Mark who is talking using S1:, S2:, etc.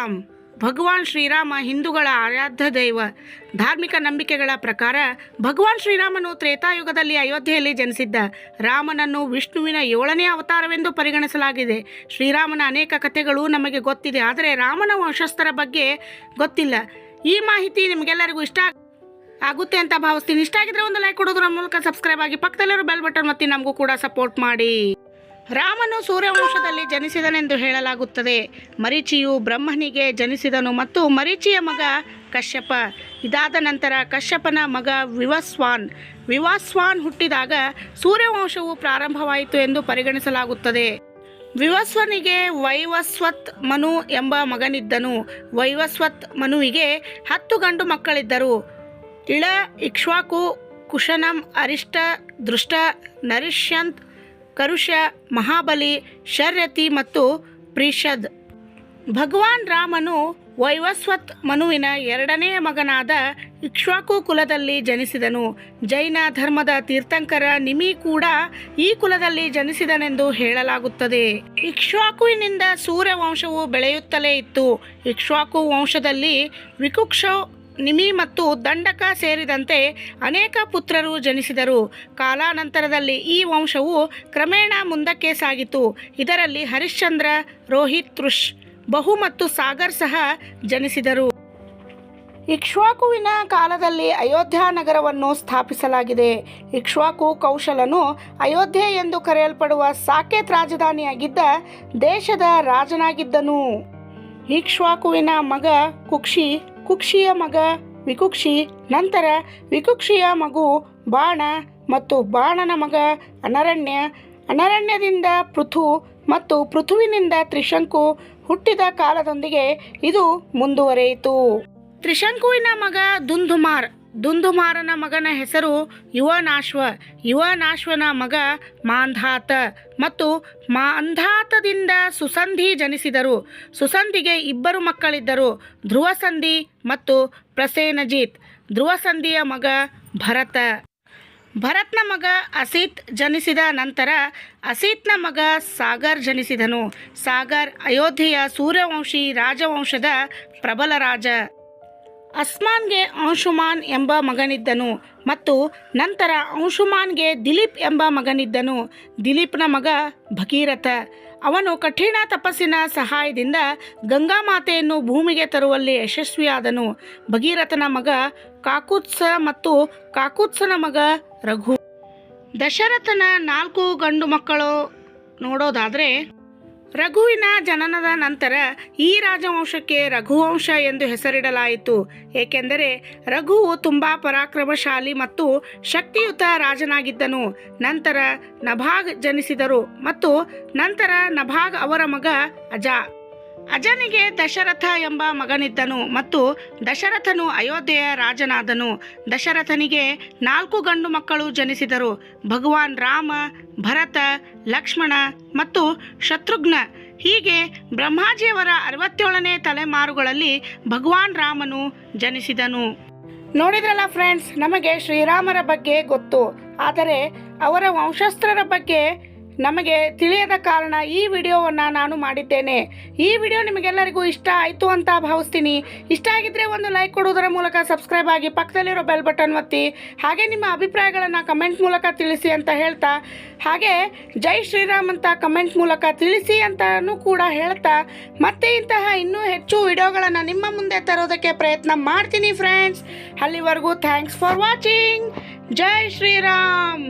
S1: ಶ್ರೀರಾಮ್. ಭಗವಾನ್ ಶ್ರೀರಾಮ ಹಿಂದೂಗಳ ಆರಾಧ್ಯ ದೈವ. ಧಾರ್ಮಿಕ ನಂಬಿಕೆಗಳ ಪ್ರಕಾರ ಭಗವಾನ್ ಶ್ರೀರಾಮನು ತ್ರೇತಾಯುಗದಲ್ಲಿ ಅಯೋಧ್ಯೆಯಲ್ಲಿ ಜನಿಸಿದ್ದ. ರಾಮನನ್ನು ವಿಷ್ಣುವಿನ ಏಳನೇ ಅವತಾರವೆಂದು ಪರಿಗಣಿಸಲಾಗಿದೆ. ಶ್ರೀರಾಮನ ಅನೇಕ ಕಥೆಗಳು ನಮಗೆ ಗೊತ್ತಿದೆ, ಆದರೆ ರಾಮನ ವಂಶಸ್ಥರ ಬಗ್ಗೆ ಗೊತ್ತಿಲ್ಲ. ಈ ಮಾಹಿತಿ ನಿಮಗೆಲ್ಲರಿಗೂ ಇಷ್ಟ ಆಗುತ್ತೆ ಅಂತ ಭಾವಿಸ್ತೀನಿ. ಇಷ್ಟ ಆಗಿದ್ರೆ ಒಂದು ಲೈಕ್ ಕೊಡೋದ್ರ ಮೂಲಕ ಸಬ್ಸ್ಕ್ರೈಬ್ ಆಗಿ ಪಕ್ಕದಲ್ಲಿರೋ ಬೆಲ್ ಬಟನ್ ಮತ್ತೆ ನಮಗೂ ಕೂಡ ಸಪೋರ್ಟ್ ಮಾಡಿ. ರಾಮನು ಸೂರ್ಯವಂಶದಲ್ಲಿ ಜನಿಸಿದನೆಂದು ಹೇಳಲಾಗುತ್ತದೆ. ಮರೀಚಿಯು ಬ್ರಹ್ಮನಿಗೆ ಜನಿಸಿದನು ಮತ್ತು ಮರೀಚಿಯ ಮಗ ಕಶ್ಯಪ. ಇದಾದ ನಂತರ ಕಶ್ಯಪನ ಮಗ ವಿವಸ್ವಾನ್. ವಿವಾಸ್ವಾನ್ ಹುಟ್ಟಿದಾಗ ಸೂರ್ಯವಂಶವು ಪ್ರಾರಂಭವಾಯಿತು ಎಂದು ಪರಿಗಣಿಸಲಾಗುತ್ತದೆ. ವಿವಸ್ವನಿಗೆ ವೈವಸ್ವತ್ ಮನು ಎಂಬ ಮಗನಿದ್ದನು. ವೈವಸ್ವತ್ ಮನುವಿಗೆ ಹತ್ತು ಗಂಡು ಮಕ್ಕಳಿದ್ದರು. ಇಳ ಇಕ್ಷ್ವಾಕು, ಕುಶನಂ, ಅರಿಷ್ಟ, ದೃಷ್ಟ, ನರಿಷ್ಯಂತ್ ಕರುಷ, ಮಹಾಬಲಿ, ಶರ್ಯತಿ ಮತ್ತು ಪ್ರಿಷದ್. ಭಗವಾನ್ ರಾಮನು ವೈವಸ್ವತ್ ಮನುವಿನ ಎರಡನೆಯ ಮಗನಾದ ಇಕ್ಷ್ವಾಕು ಕುಲದಲ್ಲಿ ಜನಿಸಿದನು. ಜೈನ ಧರ್ಮದ ತೀರ್ಥಂಕರ ನಿಮಿ ಕೂಡ ಈ ಕುಲದಲ್ಲಿ ಜನಿಸಿದನೆಂದು ಹೇಳಲಾಗುತ್ತದೆ. ಇಕ್ಷ್ವಾಕುವಿನಿಂದ ಸೂರ್ಯವಂಶವು ಬೆಳೆಯುತ್ತಲೇ ಇತ್ತು. ಇಕ್ಷ್ವಾಕು ವಂಶದಲ್ಲಿ ವಿಕುಕ್ಷ ನಿಮಿ ಮತ್ತು ದಂಡಕ ಸೇರಿದಂತೆ ಅನೇಕ ಪುತ್ರರು ಜನಿಸಿದರು. ಕಾಲಾನಂತರದಲ್ಲಿ ಈ ವಂಶವು ಕ್ರಮೇಣ ಮುಂದಕ್ಕೆ ಸಾಗಿತು. ಇದರಲ್ಲಿ ಹರಿಶ್ಚಂದ್ರ, ರೋಹಿತ್, ತೃಷ್, ಬಹು ಮತ್ತು ಸಾಗರ್ ಸಹ ಜನಿಸಿದರು. ಇಕ್ಷ್ವಾಕುವಿನ ಕಾಲದಲ್ಲಿ ಅಯೋಧ್ಯ ನಗರವನ್ನು ಸ್ಥಾಪಿಸಲಾಗಿದೆ. ಇಕ್ಷ್ವಾಕು ಕೌಶಲನು ಅಯೋಧ್ಯೆ ಎಂದು ಕರೆಯಲ್ಪಡುವ ಸಾಕೇತ್ ರಾಜಧಾನಿಯಾಗಿದ್ದ ದೇಶದ ರಾಜನಾಗಿದ್ದನು. ಇಕ್ಷ್ವಾಕುವಿನ ಮಗ ಕುಕ್ಷಿ ಕುಕ್ಷಿಯ ಮಗ ವಿಕುಕ್ಷಿ, ನಂತರ ವಿಕುಕ್ಷಿಯ ಮಗು ಬಾಣ ಮತ್ತು ಬಾಣನ ಮಗ ಅನರಣ್ಯ. ಅನರಣ್ಯದಿಂದ ಪೃಥು ಮತ್ತು ಪೃಥುವಿನಿಂದ ತ್ರಿಶಂಕು ಹುಟ್ಟಿದ ಕಾಲದೊಂದಿಗೆ ಇದು ಮುಂದುವರೆಯಿತು. ತ್ರಿಶಂಕುವಿನ ಮಗ ದುಂದುಮಾರ್ ದುಂದುಮಾರನ ಮಗನ ಹೆಸರು ಯುವನಾಶ್ವ. ಯುವನಾಶ್ವನ ಮಗ ಮಾಂಧಾತ ಮತ್ತು ಮಾಂಧಾತದಿಂದ ಸುಸಂಧಿ ಜನಿಸಿದರು. ಸುಸಂಧಿಗೆ ಇಬ್ಬರು ಮಕ್ಕಳಿದ್ದರು, ಧ್ರುವಸಂಧಿ ಮತ್ತು ಪ್ರಸೇನಜಿತ್. ಧ್ರುವಸಂಧಿಯ ಮಗ ಭರತ. ಭರತ್ನ ಮಗ ಅಸಿತ್ ಜನಿಸಿದ ನಂತರ ಅಸಿತ್ನ ಮಗ ಸಾಗರ್ ಜನಿಸಿದನು. ಸಾಗರ್ ಅಯೋಧ್ಯೆಯ ಸೂರ್ಯವಂಶಿ ರಾಜವಂಶದ ಪ್ರಬಲ ರಾಜ. ಅಸ್ಮಾನ್ಗೆ ಅಂಶುಮಾನ್ ಎಂಬ ಮಗನಿದ್ದನು ಮತ್ತು ನಂತರ ಅಂಶುಮಾನ್ಗೆ ದಿಲೀಪ್ ಎಂಬ ಮಗನಿದ್ದನು. ದಿಲೀಪ್ನ ಮಗ ಭಗೀರಥ. ಅವನು ಕಠಿಣ ತಪಸ್ಸಿನ ಸಹಾಯದಿಂದ ಗಂಗಾ ಮಾತೆಯನ್ನು ಭೂಮಿಗೆ ತರುವಲ್ಲಿ ಯಶಸ್ವಿಯಾದನು. ಭಗೀರಥನ ಮಗ ಕಾಕುತ್ಸ ಮತ್ತು ಕಾಕುತ್ಸನ ಮಗ ರಘು. ದಶರಥನ ನಾಲ್ಕು ಗಂಡು ಮಕ್ಕಳು ನೋಡೋದಾದರೆ ರಘುವಿನ ಜನನದ ನಂತರ ಈ ರಾಜವಂಶಕ್ಕೆ ರಘುವಂಶ ಎಂದು ಹೆಸರಿಡಲಾಯಿತು. ಏಕೆಂದರೆ ರಘುವು ತುಂಬ ಪರಾಕ್ರಮಶಾಲಿ ಮತ್ತು ಶಕ್ತಿಯುತ ರಾಜನಾಗಿದ್ದನು. ನಂತರ ನಭಾಗ್ ಜನಿಸಿದರು ಮತ್ತು ನಂತರ ನಭಾಗ್ ಅವರ ಮಗ ಅಜ. ಅಜನಿಗೆ ದಶರಥ ಎಂಬ ಮಗನಿದ್ದನು ಮತ್ತು ದಶರಥನು ಅಯೋಧ್ಯೆಯ ರಾಜನಾದನು. ದಶರಥನಿಗೆ ನಾಲ್ಕು ಗಂಡು ಮಕ್ಕಳು ಜನಿಸಿದರು. ಭಗವಾನ್ ರಾಮ, ಭರತ, ಲಕ್ಷ್ಮಣ ಮತ್ತು ಶತ್ರುಘ್ನ. ಹೀಗೆ ಬ್ರಹ್ಮಾಜಿಯವರ ಅರವತ್ತೇಳನೇ ತಲೆಮಾರುಗಳಲ್ಲಿ ಭಗವಾನ್ ರಾಮನು ಜನಿಸಿದನು. ನೋಡಿದ್ರಲ್ಲ ಫ್ರೆಂಡ್ಸ್ ನಮಗೆ ಶ್ರೀರಾಮರ ಬಗ್ಗೆ ಗೊತ್ತು. ಆದರೆ ಅವರ ವಂಶಸ್ಥರ ಬಗ್ಗೆ ನಮಗೆ ತಿಳಿಯದ ಕಾರಣ ಈ ವಿಡಿಯೋವನ್ನು ನಾನು ಮಾಡಿದ್ದೇನೆ. ಈ ವಿಡಿಯೋ ನಿಮಗೆಲ್ಲರಿಗೂ ಇಷ್ಟ ಆಯಿತು ಅಂತ ಭಾವಿಸ್ತೀನಿ. ಇಷ್ಟ ಆಗಿದ್ದರೆ ಒಂದು ಲೈಕ್ ಕೊಡುವುದರ ಮೂಲಕ ಸಬ್ಸ್ಕ್ರೈಬ್ ಆಗಿ ಪಕ್ಕದಲ್ಲಿರೋ ಬೆಲ್ ಬಟನ್ ಒತ್ತಿ. ಹಾಗೆ ನಿಮ್ಮ ಅಭಿಪ್ರಾಯಗಳನ್ನು ಕಮೆಂಟ್ ಮೂಲಕ ತಿಳಿಸಿ ಅಂತ ಹೇಳ್ತಾ. ಹಾಗೆ ಜೈ ಶ್ರೀರಾಮ್ ಅಂತ ಕಮೆಂಟ್ ಮೂಲಕ ತಿಳಿಸಿ ಅಂತಲೂ ಕೂಡ ಹೇಳ್ತಾ. ಮತ್ತೆ ಇಂತಹ ಇನ್ನೂ ಹೆಚ್ಚು ವಿಡಿಯೋಗಳನ್ನು ನಿಮ್ಮ ಮುಂದೆ ತರೋದಕ್ಕೆ ಪ್ರಯತ್ನ ಮಾಡ್ತೀನಿ ಫ್ರೆಂಡ್ಸ್ ಅಲ್ಲಿವರೆಗೂ thanks for watching Jai Shri Ram.